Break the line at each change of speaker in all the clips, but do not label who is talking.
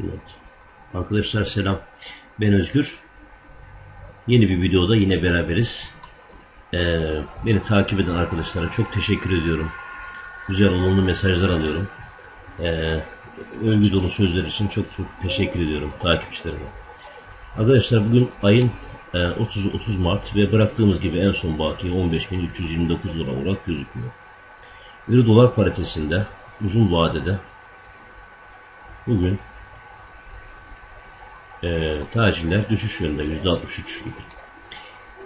Evet. Arkadaşlar selam. Ben Özgür. Yeni bir videoda yine beraberiz. Ee, beni takip eden arkadaşlara çok teşekkür ediyorum. Güzel olumlu mesajlar alıyorum. Ee, övgü dolu sözler için çok çok teşekkür ediyorum takipçilerime. Arkadaşlar bugün ayın e, 30 30 Mart ve bıraktığımız gibi en son baki 15.329 lira olarak gözüküyor. Euro dolar paritesinde uzun vadede bugün e, taciller düşüş yönünde %63 gibi.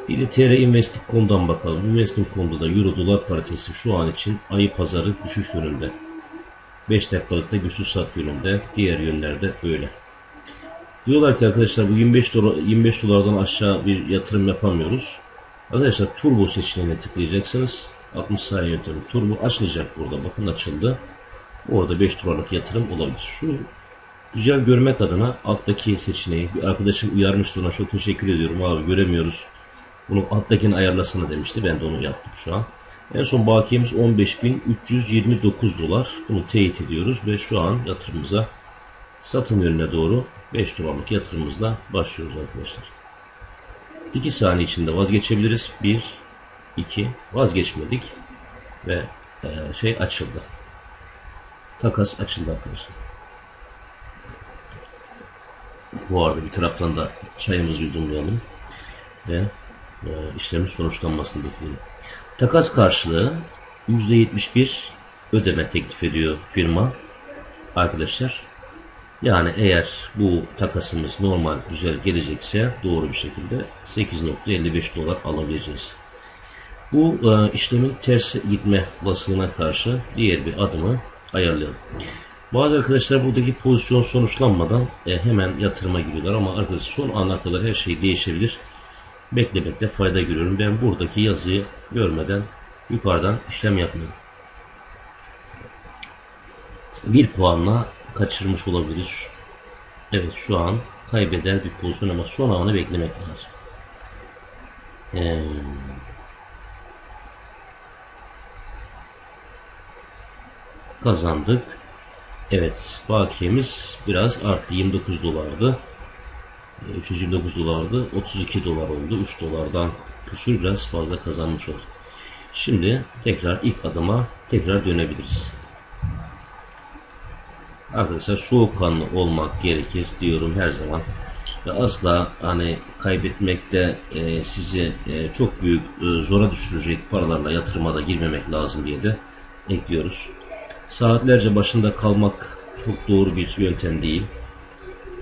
Bir de TR Investing.com'dan bakalım. Investing.com'da da Euro dolar paritesi şu an için ayı pazarı düşüş yönünde. 5 dakikalıkta güçlü sat yönünde. Diğer yönlerde öyle. Diyorlar ki arkadaşlar bu 25 dolar 25 dolardan aşağı bir yatırım yapamıyoruz. Arkadaşlar turbo seçeneğine tıklayacaksınız. 60 saniye yöntemi turbo açılacak burada. Bakın açıldı. Orada 5 dolarlık yatırım olabilir. Şu güzel görmek adına alttaki seçeneği bir arkadaşım uyarmıştı ona çok teşekkür ediyorum abi göremiyoruz. Bunu alttakini ayarlasana demişti. Ben de onu yaptım şu an. En son bakiyemiz 15.329 dolar. Bunu teyit ediyoruz ve şu an yatırımımıza satım yönüne doğru 5 dolarlık yatırımımızla başlıyoruz arkadaşlar. 2 saniye içinde vazgeçebiliriz. 1 2 vazgeçmedik ve e, şey açıldı. Takas açıldı arkadaşlar. Bu arada bir taraftan da çayımızı yudumlayalım ve e, işlemin sonuçlanmasını bekleyelim. Takas karşılığı %71 ödeme teklif ediyor firma arkadaşlar. Yani eğer bu takasımız normal güzel gelecekse doğru bir şekilde 8.55 dolar alabileceğiz. Bu e, işlemin ters gitme olasılığına karşı diğer bir adımı ayarlayalım. Bazı arkadaşlar buradaki pozisyon sonuçlanmadan e, hemen yatırıma giriyorlar ama arkadaşlar son ana kadar her şey değişebilir. Beklemekte fayda görüyorum. Ben buradaki yazıyı görmeden yukarıdan işlem yapmıyorum. Bir puanla kaçırmış olabiliriz. Evet şu an kaybeder bir pozisyon ama son anı beklemek lazım. Ee, kazandık. Evet bakiyemiz biraz arttı 29 dolardı. 329 dolardı 32 dolar oldu 3 dolardan küsür biraz fazla kazanmış olduk. Şimdi tekrar ilk adıma tekrar dönebiliriz. Arkadaşlar soğukkanlı olmak gerekir diyorum her zaman. Ve asla hani kaybetmekte e, sizi e, çok büyük e, zora düşürecek paralarla yatırıma girmemek lazım diye de ekliyoruz. Saatlerce başında kalmak çok doğru bir yöntem değil.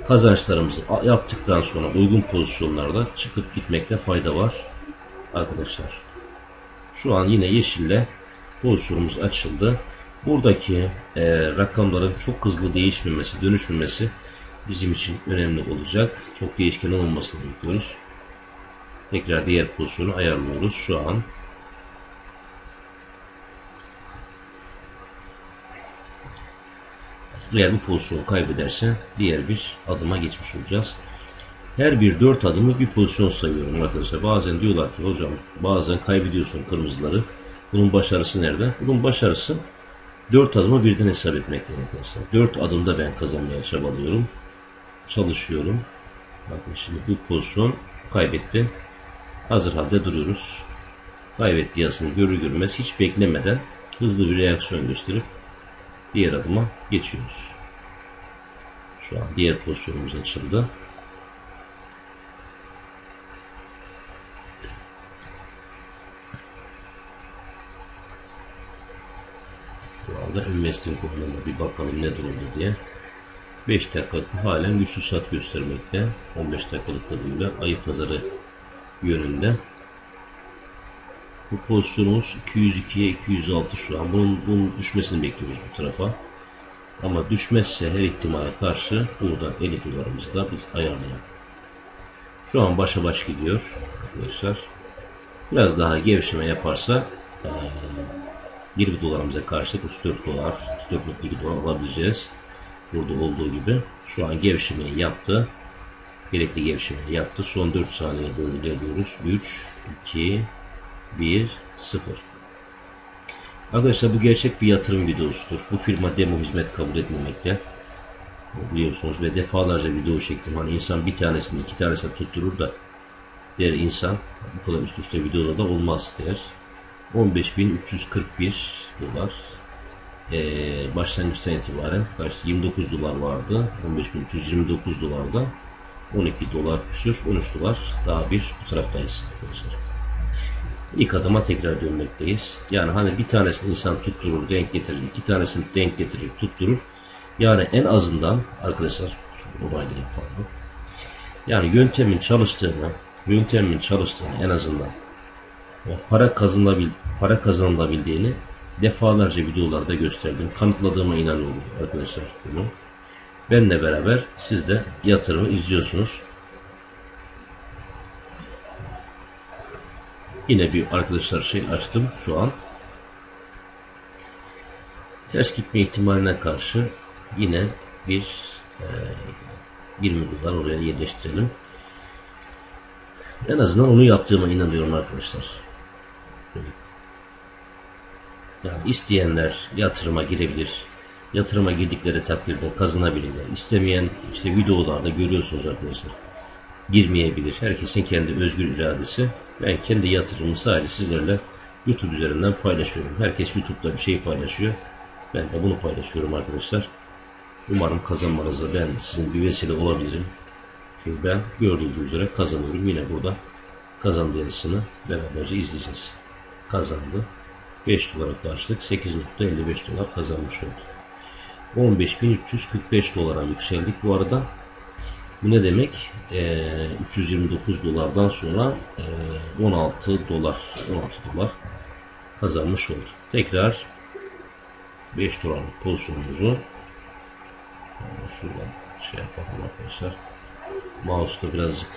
Kazançlarımızı yaptıktan sonra uygun pozisyonlarda çıkıp gitmekte fayda var arkadaşlar. Şu an yine yeşille pozisyonumuz açıldı. Buradaki e, rakamların çok hızlı değişmemesi, dönüşmemesi bizim için önemli olacak. Çok değişken olmamasını bekliyoruz. Tekrar diğer pozisyonu ayarlıyoruz. Şu an eğer bu pozisyonu kaybederse diğer bir adıma geçmiş olacağız. Her bir dört adımı bir pozisyon sayıyorum arkadaşlar. Bazen diyorlar ki hocam bazen kaybediyorsun kırmızıları. Bunun başarısı nerede? Bunun başarısı dört adımı birden hesap etmekten arkadaşlar. Dört adımda ben kazanmaya çabalıyorum. Çalışıyorum. Bakın şimdi bu pozisyon kaybetti. Hazır halde duruyoruz. Kaybetti yazısını görür görmez hiç beklemeden hızlı bir reaksiyon gösterip diğer adıma geçiyoruz. Şu an diğer pozisyonumuz açıldı. Bu arada investing konumuna bir bakalım ne durumda diye. 5 dakikalık halen güçlü sat göstermekte. 15 dakikalık da böyle ayı pazarı yönünde. Bu pozisyonumuz 202'ye 206 şu an. Bunun, bunun düşmesini bekliyoruz bu tarafa. Ama düşmezse her ihtimale karşı burada 50 dolarımızı da biz ayarlayalım. Şu an başa baş gidiyor arkadaşlar. Biraz daha gevşeme yaparsa 20 dolarımıza karşı 34 dolar, 34.2 dolar alabileceğiz. Burada olduğu gibi. Şu an gevşemeyi yaptı. Gerekli gevşemeyi yaptı. Son 4 saniye doğru ilerliyoruz. 3, 2, 1, 0. Arkadaşlar bu gerçek bir yatırım videosudur. Bu firma demo hizmet kabul etmemekte. biliyorsunuz ve defalarca video çektim. Hani insan bir tanesini iki tanesini tutturur da der insan bu kadar üst üste videoda da olmaz der. 15.341 dolar ee, başlangıçtan itibaren kaçtı? 29 dolar vardı. 15.329 dolarda 12 dolar küsür 13 dolar daha bir bu taraftayız arkadaşlar. İlk adıma tekrar dönmekteyiz. Yani hani bir tanesini insan tutturur, denk getirir, iki tanesini denk getirir, tutturur. Yani en azından arkadaşlar şu olay pardon. Yani yöntemin çalıştığını, yöntemin çalıştığını en azından para kazanılabil para kazanılabildiğini defalarca videolarda gösterdim. Kanıtladığıma inanıyorum arkadaşlar bunu. Benle beraber siz de yatırımı izliyorsunuz. Yine bir arkadaşlar şey açtım şu an. Ters gitme ihtimaline karşı yine bir e, 20 dolar oraya yerleştirelim. En azından onu yaptığıma inanıyorum arkadaşlar. Yani isteyenler yatırıma girebilir. Yatırıma girdikleri takdirde kazanabilirler. İstemeyen işte videolarda görüyorsunuz arkadaşlar. Girmeyebilir. Herkesin kendi özgür iradesi. Ben kendi yatırımımı sadece sizlerle YouTube üzerinden paylaşıyorum. Herkes YouTube'da bir şey paylaşıyor. Ben de bunu paylaşıyorum arkadaşlar. Umarım kazanmanızda ben sizin bir vesile olabilirim. Çünkü ben gördüğünüz üzere kazanıyorum. Yine burada kazandı yazısını beraberce izleyeceğiz. Kazandı. 5 dolara karşılık 8.55 dolar kazanmış oldu. 15.345 dolara yükseldik bu arada. Bu ne demek? Ee, 329 dolardan sonra e, 16 dolar 16 dolar kazanmış olduk. Tekrar 5 dolarlık pozisyonumuzu şuradan şey yapalım arkadaşlar. Mouse'da birazcık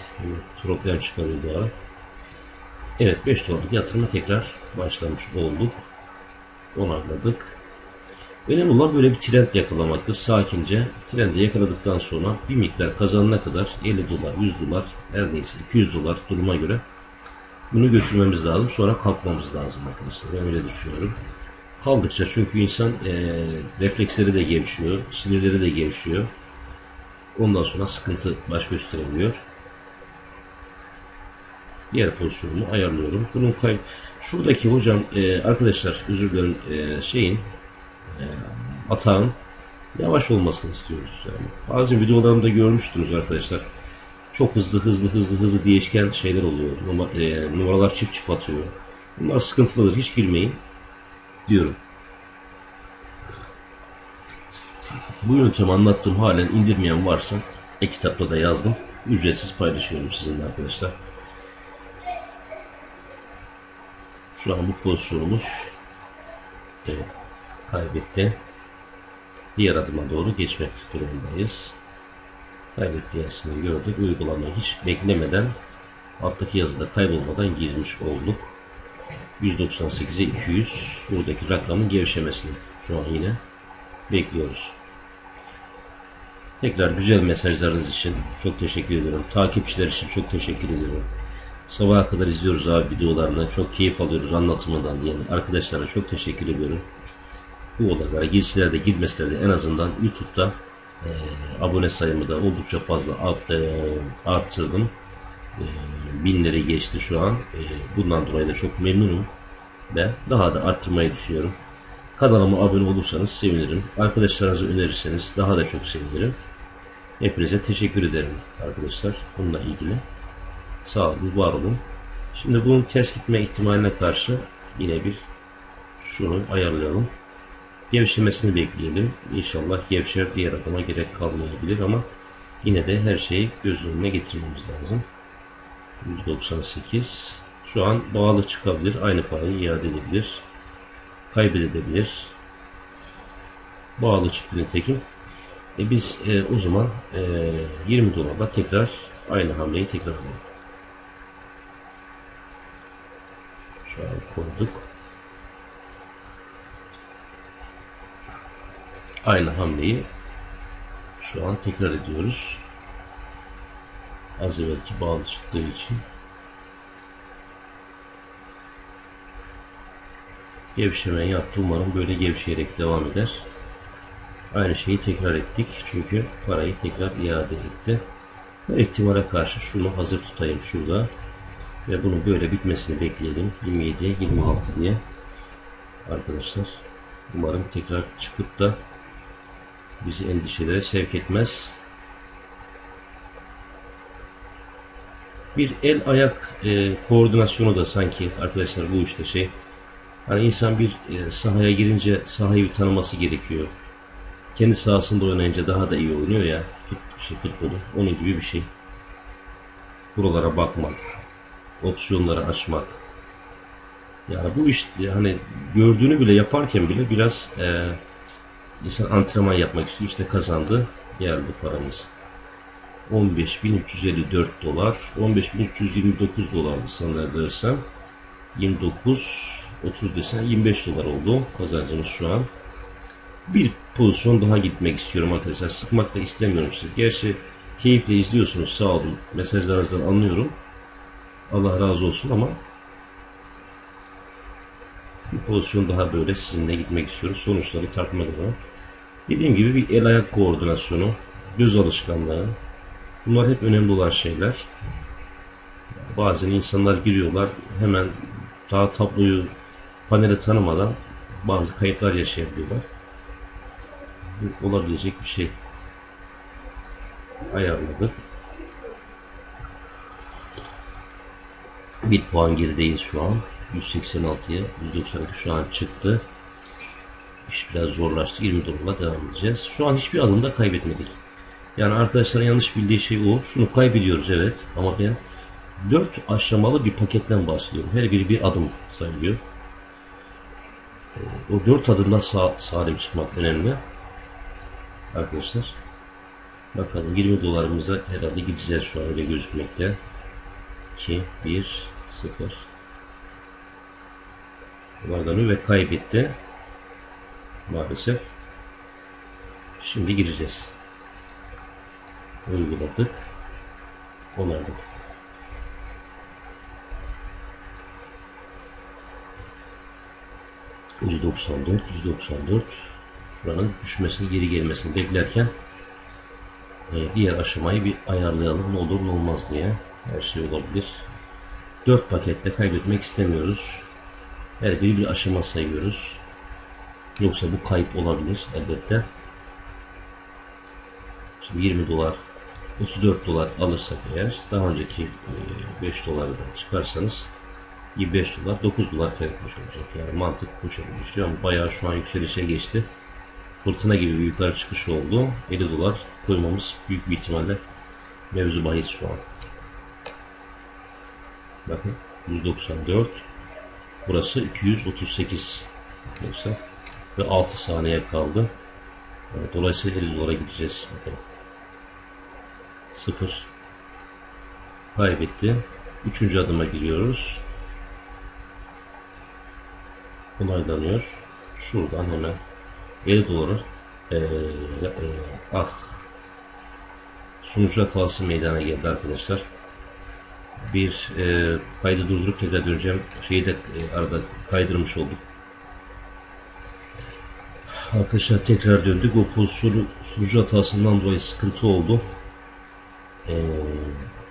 problem çıkarıyor bu ara. Evet 5 dolarlık yatırıma tekrar başlamış olduk. Onarladık. Önemli olan böyle bir trend yakalamaktır. Sakince trendi yakaladıktan sonra bir miktar kazanana kadar 50 dolar, 100 dolar, her neyse 200 dolar duruma göre bunu götürmemiz lazım. Sonra kalkmamız lazım arkadaşlar. Ben öyle düşünüyorum. Kaldıkça çünkü insan e, refleksleri de gevşiyor, sinirleri de gevşiyor. Ondan sonra sıkıntı baş gösterebiliyor. Diğer pozisyonumu ayarlıyorum. Bunun kay şuradaki hocam e, arkadaşlar özür dilerim e, şeyin atağın yavaş olmasını istiyoruz. Yani bazı videolarımda görmüştünüz arkadaşlar. Çok hızlı hızlı hızlı hızlı değişken şeyler oluyor. E, numaralar çift çift atıyor. Bunlar sıkıntılıdır. Hiç girmeyin diyorum. Bu yöntemi anlattığım halen indirmeyen varsa e-kitapta da yazdım. Ücretsiz paylaşıyorum sizinle arkadaşlar. Şu an bu pozisyonumuz evet, kaybetti. Diğer adıma doğru geçmek durumundayız. Kaybetti yazısını gördük. Uygulamayı hiç beklemeden alttaki yazıda kaybolmadan girmiş olduk. 198'e 200 buradaki rakamın gevşemesini şu an yine bekliyoruz. Tekrar güzel mesajlarınız için çok teşekkür ediyorum. Takipçiler için çok teşekkür ediyorum. Sabaha kadar izliyoruz abi videolarını. Çok keyif alıyoruz anlatımından yani. Arkadaşlara çok teşekkür ediyorum. Bu odalara girseler de girmeseler de en azından YouTube'da e, abone sayımı da oldukça fazla e, arttırdım. E, binleri geçti şu an. E, bundan dolayı da çok memnunum. Ve daha da arttırmayı düşünüyorum. Kanalıma abone olursanız sevinirim. Arkadaşlarınızı önerirseniz daha da çok sevinirim. Hepinize teşekkür ederim arkadaşlar. Bununla ilgili. Sağ olun, var olun. Şimdi bunun ters gitme ihtimaline karşı yine bir şunu ayarlayalım. Gevşemesini bekleyelim. İnşallah gevşer diğer adıma gerek kalmayabilir ama yine de her şeyi göz önüne getirmemiz lazım. 198 şu an bağlı çıkabilir. Aynı parayı iade edebilir. Kaybedebilir. Bağlı çıktı nitekim. E biz e, o zaman e, 20 dolarla tekrar aynı hamleyi tekrar alalım. Şu an koyduk. Aynı hamleyi şu an tekrar ediyoruz. Az evvelki bağlı çıktığı için. Gevşeme yaptı. Umarım böyle gevşeyerek devam eder. Aynı şeyi tekrar ettik. Çünkü parayı tekrar iade etti. Her ihtimale karşı şunu hazır tutayım şurada. Ve bunun böyle bitmesini bekleyelim. 27'ye 26 diye. Arkadaşlar. Umarım tekrar çıkıp da bizi endişelere sevk etmez. Bir el ayak e, koordinasyonu da sanki arkadaşlar bu işte şey. Hani insan bir e, sahaya girince sahayı bir tanıması gerekiyor. Kendi sahasında oynayınca daha da iyi oynuyor ya fut, şey, futbolu. Onun gibi bir şey. Buralara bakmak, opsiyonları açmak. Yani bu iş hani gördüğünü bile yaparken bile biraz e, insan antrenman yapmak istiyor. İşte kazandı. Geldi paramız. 15.354 dolar. 15.329 dolardı sanırsam. 29 30 desen 25 dolar oldu kazancımız şu an. Bir pozisyon daha gitmek istiyorum arkadaşlar. Sıkmak da istemiyorum size. Gerçi keyifle izliyorsunuz sağ olun. Mesajlarınızdan anlıyorum. Allah razı olsun ama bir pozisyon daha böyle sizinle gitmek istiyoruz. Sonuçları tartmak adına. Dediğim gibi bir el ayak koordinasyonu, göz alışkanlığı. Bunlar hep önemli olan şeyler. Bazen insanlar giriyorlar hemen daha tabloyu paneli tanımadan bazı kayıplar yaşayabiliyorlar. Bu olabilecek bir şey. Ayarladık. Bir puan gerideyiz şu an. 186'ya 192 şu an çıktı. İş biraz zorlaştı. 20 dolarla devam edeceğiz. Şu an hiçbir adımda kaybetmedik. Yani arkadaşların yanlış bildiği şey o. Şunu kaybediyoruz evet. Ama ben 4 aşamalı bir paketten bahsediyorum. Her biri bir adım sayılıyor. Ee, O 4 adımdan sağ, salim çıkmak önemli. Arkadaşlar. Bakalım 20 dolarımıza herhalde gideceğiz şu an öyle gözükmekte. 2, 1, 0. Bunlardan ve kaybetti. Maalesef. Şimdi gireceğiz. Uyguladık. Onayladık. %94, %94 şuranın düşmesini, geri gelmesini beklerken e, diğer aşamayı bir ayarlayalım. Ne olur ne olmaz diye. Her şey olabilir. 4 pakette kaybetmek istemiyoruz. Her biri bir aşama sayıyoruz. Yoksa bu kayıp olabilir elbette. Şimdi 20 dolar 34 dolar alırsak eğer daha önceki e, 5 dolardan çıkarsanız 25 dolar 9 dolar kar etmiş olacak. Yani mantık bu şekilde işliyor ama bayağı şu an yükselişe geçti. Fırtına gibi bir yukarı çıkış oldu. 50 dolar koymamız büyük bir ihtimalle mevzu bahis şu an. Bakın 194 burası 238 yoksa ve 6 saniye kaldı. Yani dolayısıyla 50 dolara gideceğiz. Bakalım. 0 kaybetti. Üçüncü adıma giriyoruz. Onaylanıyor. Şuradan hemen 50 doları ee, e, ah sunucu hatası meydana geldi arkadaşlar. Bir e, kaydı durdurup tekrar döneceğim. Şeyi de e, arada kaydırmış olduk. Arkadaşlar tekrar döndük. O pozisyonu sunucu hatasından dolayı sıkıntı oldu. Ee,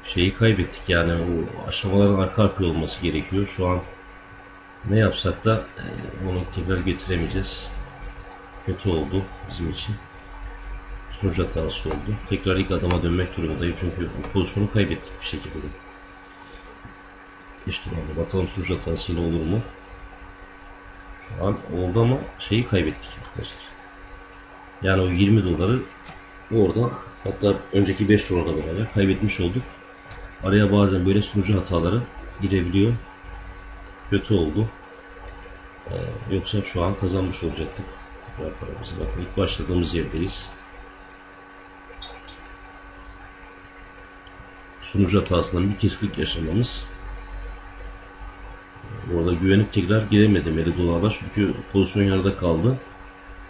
şeyi kaybettik yani o aşamaların arka arkaya olması gerekiyor. Şu an ne yapsak da e, onu tekrar getiremeyeceğiz. Kötü oldu bizim için. Sunucu hatası oldu. Tekrar ilk adama dönmek durumundayım çünkü bu pozisyonu kaybettik bir şekilde. İşte bakalım sunucu hatasıyla olur mu? An oldu ama şeyi kaybettik arkadaşlar. Yani o 20 doları orada hatta önceki 5 dolarla beraber kaybetmiş olduk. Araya bazen böyle sunucu hataları girebiliyor. Kötü oldu. Ee, yoksa şu an kazanmış olacaktık. Tekrar paramızı bakın ilk başladığımız yerdeyiz. Sunucu hatasından bir kesiklik yaşamamız Orada güvenip tekrar giremedi Meridoğlu'na çünkü pozisyon yarıda kaldı.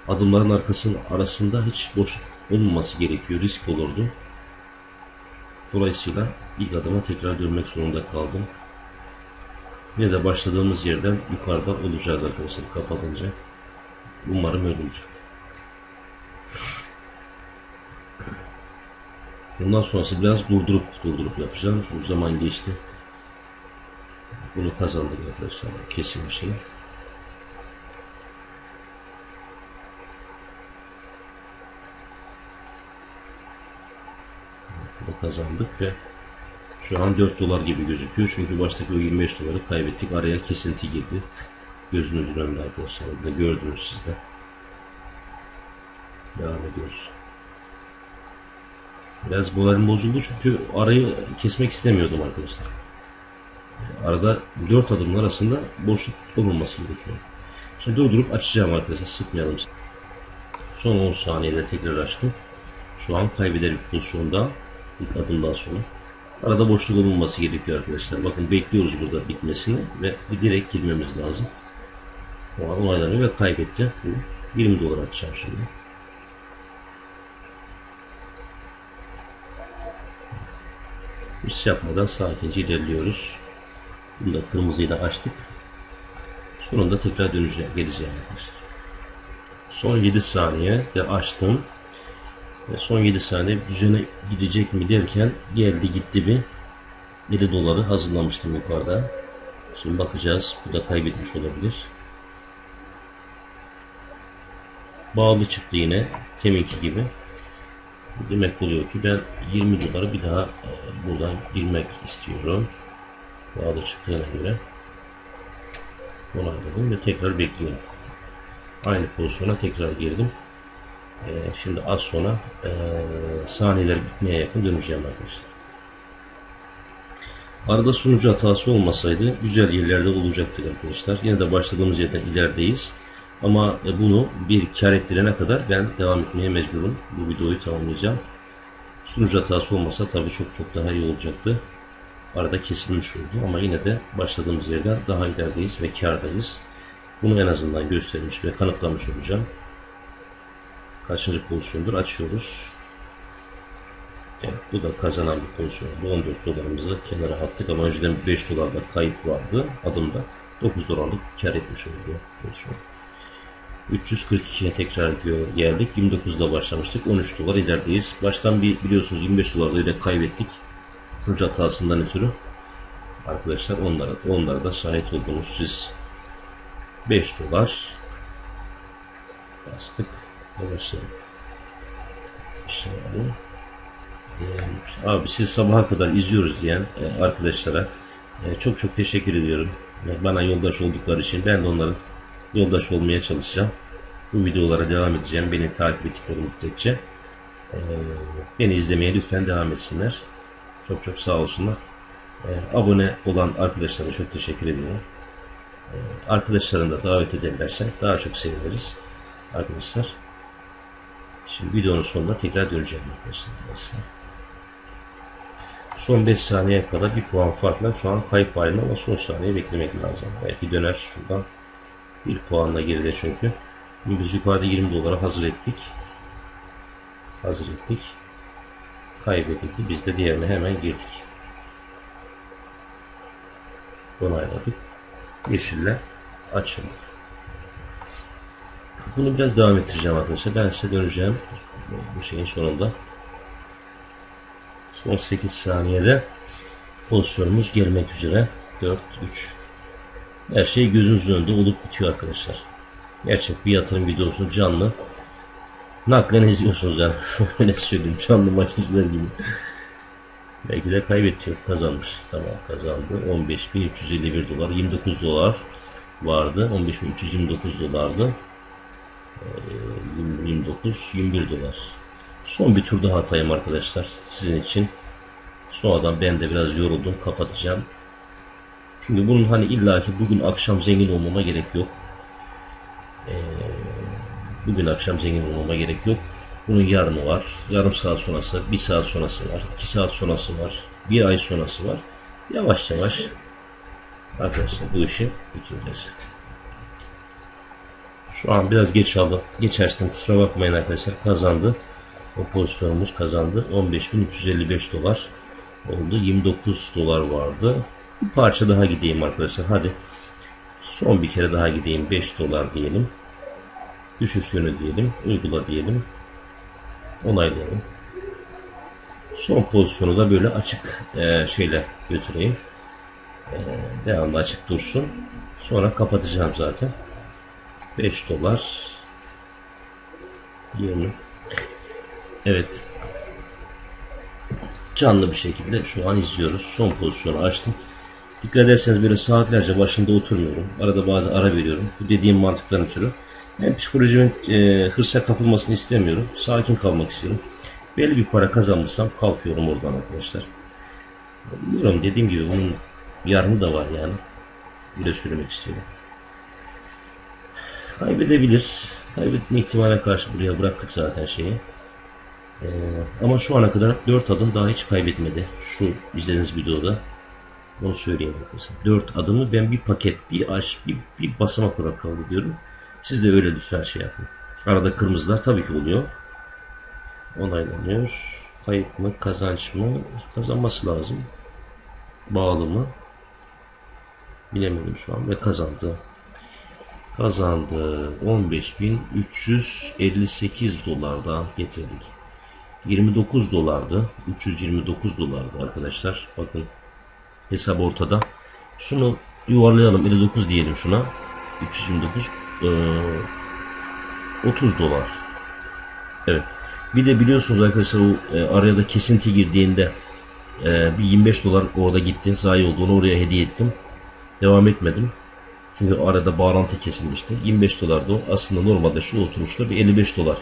Adımların arkasının arasında hiç boşluk olmaması gerekiyor. Risk olurdu. Dolayısıyla ilk adıma tekrar dönmek zorunda kaldım. Yine de başladığımız yerden yukarıda olacağız arkadaşlar kapatınca. Umarım öyle olacak. Bundan sonrası biraz durdurup durdurup yapacağım. Çünkü zaman geçti. Bunu kazandık arkadaşlar. Kesin bir şey. Bunu kazandık ve şu an 4 dolar gibi gözüküyor. Çünkü baştaki o 25 doları kaybettik. Araya kesinti girdi. Gözünüzün önünde arkadaşlar. Burada gördünüz siz de. Devam ediyoruz. Biraz moralim bozuldu çünkü arayı kesmek istemiyordum arkadaşlar. Arada 4 adımın arasında boşluk olmaması gerekiyor. Şimdi durdurup açacağım arkadaşlar. Sıkmayalım. Son 10 saniyede tekrar açtım. Şu an kaybeder bir pozisyonda ilk adımdan sonra. Arada boşluk olmaması gerekiyor arkadaşlar. Bakın bekliyoruz burada bitmesini ve direkt girmemiz lazım. O an onaylanıyor ve kaybetti. 20 dolar atacağım şimdi. Hiç yapmadan sakince ilerliyoruz. Bunu da kırmızıyı da açtık. Sonunda tekrar döneceğim, geleceğim arkadaşlar. Son 7 saniye de açtım. Ve son 7 saniye düzene gidecek mi derken geldi gitti bir 7 doları hazırlamıştım yukarıda. Şimdi bakacağız. Bu da kaybetmiş olabilir. Bağlı çıktı yine. Teminki gibi. Demek oluyor ki ben 20 doları bir daha e, buradan girmek istiyorum. Bağlı çıktığına göre. Onayladım ve tekrar bekliyorum. Aynı pozisyona tekrar girdim. Ee, şimdi az sonra e, saniyeler bitmeye yakın döneceğim arkadaşlar. Arada sunucu hatası olmasaydı güzel yerlerde olacaktık arkadaşlar. Yine de başladığımız yerden ilerideyiz. Ama e, bunu bir kar ettirene kadar ben devam etmeye mecburum. Bu videoyu tamamlayacağım. Sunucu hatası olmasa tabii çok çok daha iyi olacaktı. Arada kesilmiş oldu ama yine de başladığımız yerden daha ilerideyiz ve kardayız. Bunu en azından göstermiş ve kanıtlamış olacağım. Kaçıncı pozisyondur açıyoruz. Evet, bu da kazanan bir pozisyon. Bu 14 dolarımızı kenara attık ama önceden 5 dolarda kayıp vardı adımda. 9 dolarlık kar etmiş oldu pozisyon. 342'ye tekrar geldik. 29'da başlamıştık. 13 dolar ilerideyiz. Baştan bir biliyorsunuz 25 dolarda ile kaybettik. Proje hatasından ötürü. Arkadaşlar onlara, onlara da şahit oldunuz siz. 5 dolar bastık. Başlayalım. İşte abi siz sabaha kadar izliyoruz diyen e, arkadaşlara e, çok çok teşekkür ediyorum. E, bana yoldaş oldukları için ben de onların yoldaş olmaya çalışacağım. Bu videolara devam edeceğim. Beni takip ettikleri müddetçe. Beni izlemeye lütfen devam etsinler. Çok çok sağ olsunlar. E, abone olan arkadaşlara çok teşekkür ediyorum. E, arkadaşlarını da davet ederlerse daha çok seviniriz. Arkadaşlar. Şimdi videonun sonunda tekrar döneceğim arkadaşlar. Son 5 saniye kadar bir puan farkla şu an kayıp halinde ama son saniye beklemek lazım. Belki döner şuradan. Bir puanla geride çünkü. Biz yukarıda 20 dolara hazır ettik. Hazır ettik. Kaybedildi. Biz de diğerine hemen girdik. Onayladık. Yeşiller açıldı. Bunu biraz devam ettireceğim arkadaşlar. Ben size döneceğim bu şeyin sonunda. Son 8 saniyede pozisyonumuz gelmek üzere. 4, 3. Her şey gözünüzün önünde olup bitiyor arkadaşlar. Gerçek bir yatırım videosu canlı. Naklen izliyorsunuz yani. Öyle söyleyeyim. Canlı maç izler gibi. Belki de kaybetiyor. Kazanmış. Tamam kazandı. 15.351 dolar. 29 dolar vardı. 15.329 dolardı. 29, 21 dolar. Son bir tur daha atayım arkadaşlar sizin için. Sonradan ben de biraz yoruldum kapatacağım. Çünkü bunun hani illaki bugün akşam zengin olmama gerek yok. Bugün akşam zengin olmama gerek yok. Bunun yarını var. Yarım saat sonrası, bir saat sonrası var, iki saat sonrası var, bir ay sonrası var. Yavaş yavaş arkadaşlar bu işi bitireceğiz. Şu an biraz geç aldım. Geç açtım. Kusura bakmayın arkadaşlar. Kazandı. O pozisyonumuz kazandı. 15.355 dolar oldu. 29 dolar vardı. Bir parça daha gideyim arkadaşlar. Hadi. Son bir kere daha gideyim. 5 dolar diyelim. Düşüş yönü diyelim. Uygula diyelim. Onaylayalım. Son pozisyonu da böyle açık e, şeyle götüreyim. E, devamlı açık dursun. Sonra kapatacağım zaten. 5 dolar 20 Evet. Canlı bir şekilde şu an izliyoruz. Son pozisyonu açtım. Dikkat ederseniz böyle saatlerce başında oturmuyorum. Arada bazı ara veriyorum. Bu dediğim mantıktan ötürü. Hem psikolojimin e, hırsa kapılmasını istemiyorum. Sakin kalmak istiyorum. Belli bir para kazanmışsam kalkıyorum oradan arkadaşlar. Bilmiyorum dediğim gibi bunun yarını da var yani. Öyle söylemek istiyorum. Kaybedebilir. Kaybetme ihtimaline karşı buraya bıraktık zaten şeyi. Ee, ama şu ana kadar 4 adım daha hiç kaybetmedi. Şu izlediğiniz videoda. Onu söyleyeyim arkadaşlar. 4 adımı ben bir paket, bir aş, bir, bir basamak olarak kabul ediyorum. Siz de öyle lütfen şey yapın. Arada kırmızılar tabii ki oluyor. Onaylanıyor. Kayıp mı, kazanç mı? Kazanması lazım. Bağlı mı? Bilemedim şu an ve kazandı. Kazandı. 15.358 dolardan getirdik. 29 dolardı. 329 dolardı arkadaşlar. Bakın hesap ortada. Şunu yuvarlayalım. 59 diyelim şuna. 329 ee, 30 dolar. Evet. Bir de biliyorsunuz arkadaşlar o e, araya da kesinti girdiğinde e, bir 25 dolar orada gitti. Zayi oldu. Onu oraya hediye ettim. Devam etmedim. Çünkü arada bağlantı kesilmişti. 25 dolardı o. Aslında normalde şu oturuşta bir 55 dolar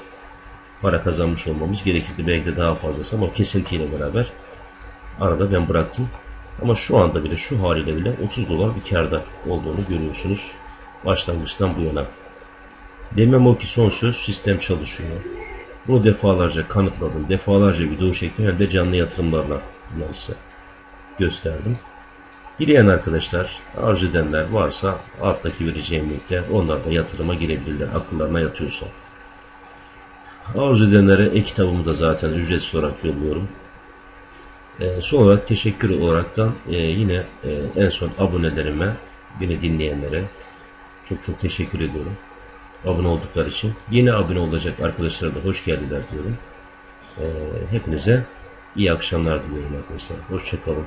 para kazanmış olmamız gerekirdi. Belki de daha fazlası ama kesintiyle beraber arada ben bıraktım. Ama şu anda bile şu haliyle bile 30 dolar bir karda olduğunu görüyorsunuz. Başlangıçtan bu yana. Demem o ki son söz sistem çalışıyor. Bunu defalarca kanıtladım. Defalarca video şekli hem de canlı yatırımlarla bunları size gösterdim. Dileyen arkadaşlar, arzu edenler varsa alttaki vereceğim linkte onlar da yatırıma girebilirler akıllarına yatıyorsa. Arzu edenlere e-kitabımı da zaten ücretsiz olarak yolluyorum. E, son olarak teşekkür olaraktan e, yine e, en son abonelerime, beni dinleyenlere çok çok teşekkür ediyorum. Abone oldukları için. Yeni abone olacak arkadaşlara da hoş geldiler diyorum. E, hepinize iyi akşamlar diliyorum arkadaşlar. Hoşçakalın.